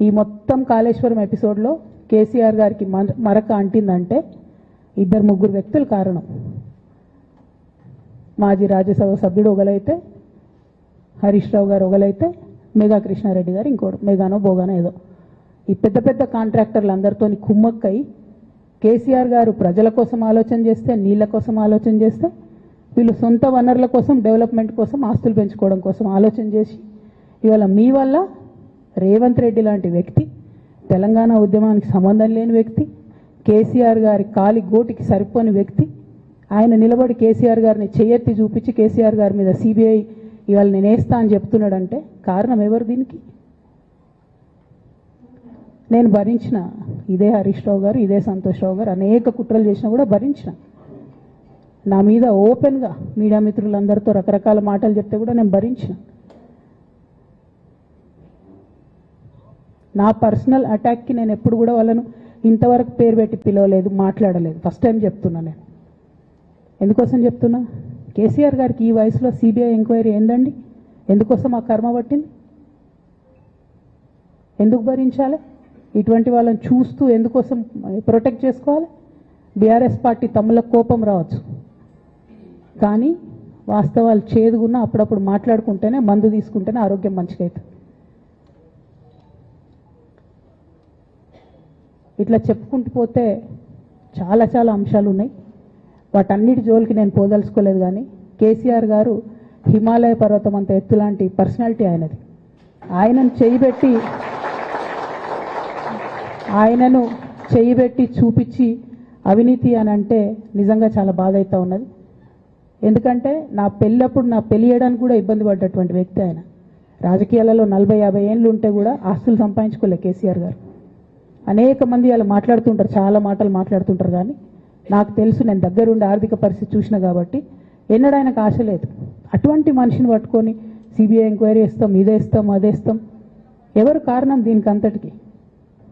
ఈ మొత్తం కాళేశ్వరం ఎపిసోడ్లో కేసీఆర్ గారికి మరక అంటిందంటే ఇద్దరు ముగ్గురు వ్యక్తులు కారణం. మాజీ రాజ్యసభ సభ్యుడు ఒకలైతే హరీష్ రావు గారు ఒకలైతే మేఘా కృష్ణారెడ్డి గారు ఇంకోటి మెగానో బోగానో ఏదో. ఈ పెద్ద పెద్ద కాంట్రాక్టర్లు అందరితో కుమ్మక్కై కేసీఆర్ గారు ప్రజల కోసం ఆలోచన చేస్తే నీళ్ళ కోసం ఆలోచన చేస్తే వీళ్ళు సొంత వనరుల కోసం డెవలప్మెంట్ కోసం ఆస్తులు పెంచుకోవడం కోసం ఆలోచన చేసి ఇవాళ మీ వల్ల రేవంత్ రెడ్డి లాంటి వ్యక్తి తెలంగాణ ఉద్యమానికి సంబంధం లేని వ్యక్తి కేసీఆర్ గారి కాలి గోటికి సరిపోని వ్యక్తి ఆయన నిలబడి కేసీఆర్ గారిని చేయెత్తి చూపించి కేసీఆర్ గారి మీద సిబిఐ ఇవాళ నేనేస్తా అని చెప్తున్నాడంటే కారణం ఎవరు దీనికి? నేను భరించిన ఇదే హరీష్ రావు గారు ఇదే సంతోష్ రావు గారు అనేక కుట్రలు చేసినా కూడా భరించిన. నా మీద ఓపెన్గా మీడియా మిత్రులందరితో రకరకాల మాటలు చెప్తే కూడా నేను భరించిన. నా పర్సనల్ అటాక్కి నేను ఎప్పుడు కూడా వాళ్ళను ఇంతవరకు పేరు పెట్టి పిలవలేదు మాట్లాడలేదు. ఫస్ట్ టైం చెప్తున్నా నేను. ఎందుకోసం చెప్తున్నా? కేసీఆర్ గారికి ఈ వయసులో సిబిఐ ఎంక్వైరీ ఏందండి? ఎందుకోసం ఆ కర్మ పట్టింది? ఎందుకు భరించాలి? ఇటువంటి వాళ్ళని చూస్తూ ఎందుకోసం ప్రొటెక్ట్ చేసుకోవాలి? బీఆర్ఎస్ పార్టీ తమ్ముల కోపం రావచ్చు. కానీ వాస్తవాలు చేదుగున్నా అప్పుడప్పుడు మాట్లాడుకుంటేనే మందు తీసుకుంటేనే ఆరోగ్యం మంచిగా అవుతుంది ఇట్లా చెప్పుకుంటూ పోతే చాలా చాలా అంశాలు ఉన్నాయి. వాటన్నిటి జోలికి నేను పోదలుచుకోలేదు కానీ కేసీఆర్ గారు హిమాలయ పర్వతం అంత ఎత్తు లాంటి పర్సనాలిటీ ఆయనది. ఆయనను చేయిబెట్టి ఆయనను చేయిబెట్టి చూపించి అవినీతి అని అంటే నిజంగా చాలా బాధ అవుతా ఉన్నది. ఎందుకంటే నా పెళ్ళప్పుడు నా పెళ్ళి చేయడానికి కూడా ఇబ్బంది పడ్డటువంటి వ్యక్తి ఆయన. రాజకీయాలలో నలభై యాభై ఏళ్ళు ఉంటే కూడా ఆస్తులు సంపాదించుకోలే కేసీఆర్ గారు. అనేక మంది అలా మాట్లాడుతుంటారు చాలా మాటలు మాట్లాడుతుంటారు కానీ నాకు తెలుసు నేను దగ్గరుండి ఆర్థిక పరిస్థితి చూసిన కాబట్టి ఎన్నడూ ఆయనకు ఆశ లేదు. అటువంటి మనిషిని పట్టుకొని సిబిఐ ఎంక్వైరీ ఇస్తాం ఇదే ఇస్తాం అదే ఇస్తాం. ఎవరు కారణం దీనికి అంతటికి